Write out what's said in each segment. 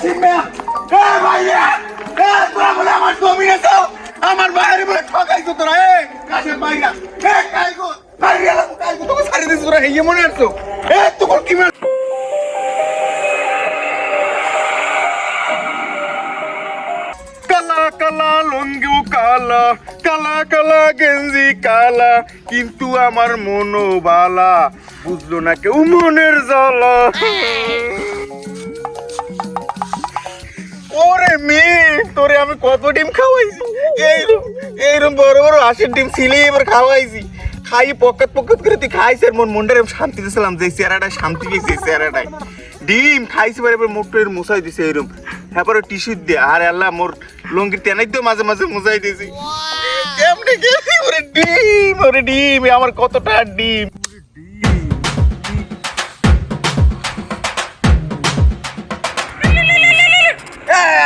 কাশিম মিয়া এ ভাইয়া এ তোরা বলে আমার জমি নেছো আমার বাইরে কালা কালা লঙ্গিও কালা কালা কালা গেঞ্জি কালা, কিন্তু আমার মনো বালা, বুঝলো না কেউ মনের জ্বালা। ওরে মেয়ে তোরে আমি কত ডিম খাওয়াইছি? এইরকম এইরকম বড় বড় হাঁসের ডিম ছিলে এবার খাওয়াইছি। খাই পকেট পকেট করে তুই খাইছি আর মোর মনটারে শান্তি দিয়েছিলাম যে চেহারাটায় শান্তি পেয়েছি চেহারাটায়। ডিম খাইছি পরে এবার মোটর মশাই দিছে এরকম। তারপরে টিস্যু দিয়ে আর আল্লাহ মোর লঙ্গির টেনাই তো মাঝে মাঝে মশাই দিয়েছি। কেমনে গেছি ওরে ডিম ওরে ডিম আমার কতটা ডিম।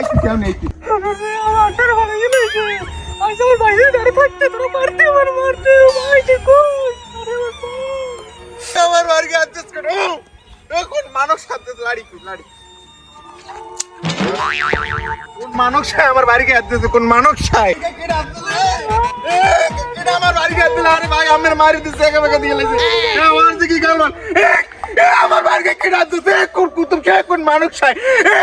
আইতেছে কেমন ভালো গেছে আজ আমার বাইরে দাঁড়িয়ে থাকতে তোরা মারতে আমার মারতে ভাই দেখো আরে আমার বাড়ি হাত দিছে কোন? মানুষ হাত লাড়ি লাড়ি। কোন মানুষ সে আমার বাড়ি হাত কোন মানুষ সাই আমার বাড়ি হাত আরে ভাই আমার মারি দিছে একা বেকা দিয়ে লেছে আমার দিকে কারণ আমার বাড়ি কেটে হাত দিছে কোন কুতুব সাহেব কোন মানুষ সাই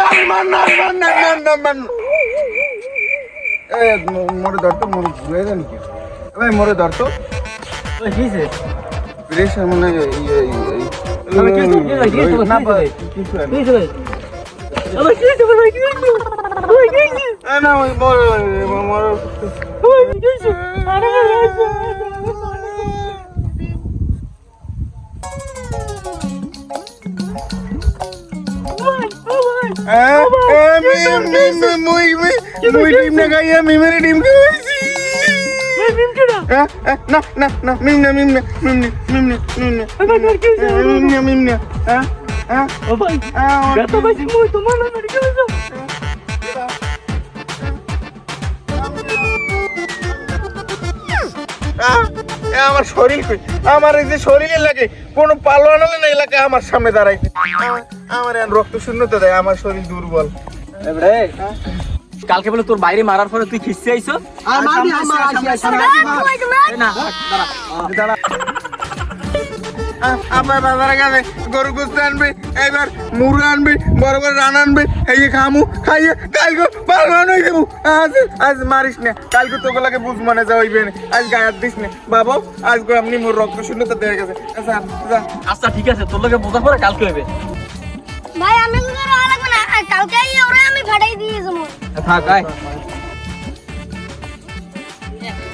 আমি মান না মান না মান না মান এ মোরে ধরতো মোরে ঘুরে দেন কি ভাই মোরে ধরতো ওই কিসে প্রেশার মনে হয় ইয়ে আমি কি কি কি তো- না কি ভাই কিছু না। আমার কিসে ভাই কিসে এ না ওই মোর মোর ভাই কিসে আরে ভাই এ মি মি মি মুই মি মুই ডিম না খাইয়া মি মেরে ডিম খাইছি এ, এ, না না না মিম না মিম না মিম না মিম না মিম না আমার ঘর কি হয়েছে? মিম না মিম না হ্যাঁ হ্যাঁ শরীর কই আমার এই যে শরীরে লাগে কোনো পালোয়ান হলে না এলাকায় আমার সামনে দাঁড়াই আমার রক্ত শূন্যতা দেয় আমার শরীর দুর্বল এবারে কালকে বলে তোর বাইরে মারার পরে তুই খিসে আইছো আর মারবি আমার আসি আসি না দাঁড়া দাঁড়া আ- আমার বাবার কাছে গরু গুস্ত আনবে এবার মুরগি আনবে বড় বড় রান আনবে এই যে খামু খাইয়ে কালকে পালন হয়ে যাব। আজ আজ মারিস না কালকে তোকে লাগে বুঝ মানে যা হইবে আজ গায়ে হাত দিস না। বাবা আজ আপনি মোর রক্ত শূন্যতা দেয়া গেছে। আচ্ছা আচ্ছা ঠিক আছে তোর লোকে বোঝা পরে কালকে হবে। ভাই আমি কোনো লাগবে না। ওরা আমি ফাটাই দিয়ে যাব। থাক আয়।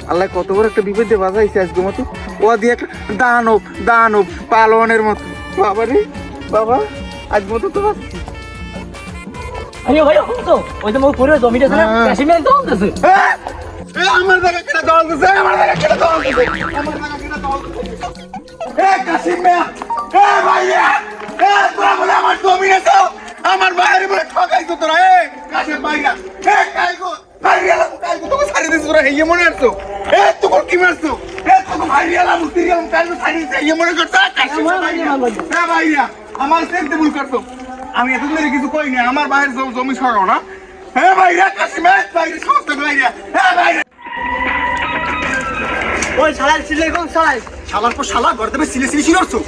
আল্লাহ কত বড় একটা বিপদে বাজাইছে আজকে মতো। ও দিয়ে একটা দানব দানব পালনের মতো। বাবা রে বাবা আজ মতো তো বাঁচছি। আরে ভাই তো ওই যে মোর পরে জমিটা আছে না? হ্যাঁ। কাশ্মীর তো এ, এ, আমার জায়গা কেটে দল দিছে আমার জায়গা কেটে দল দিছে আমার জায়গা কেটে দল দিছে এ কাশিম মিয়া এ ভাইয়া। এ তোরা বলে আমার জমি আমার বাইরে বলে ঠকাইছো তোরা এ কাশিম ভাইয়া এ কাইগো বাইরে কাইগো তোকে ছাড়ি দিছ তোরা হেয়ে মনে আছো কি মারছো? তোকে বাইরে গেলাম মুক্তি গেলাম কাইগো ছাড়ি দিছে ইয়ে মনে কাশিম ভাইয়া এ ভাইয়া। আমার সেন্টে ভুল করতো আমি এত ধরে কিছু কই না আমার বাইরে জমি- জমি সরাও না। হ্যাঁ ভাইরা কাশিম বাইরে সমস্ত ভাইরা হ্যাঁ ভাইরা ওই শালা সিলে কোন শালা শালার পর শালা ঘর দেবে সিলে সিলে শিরছো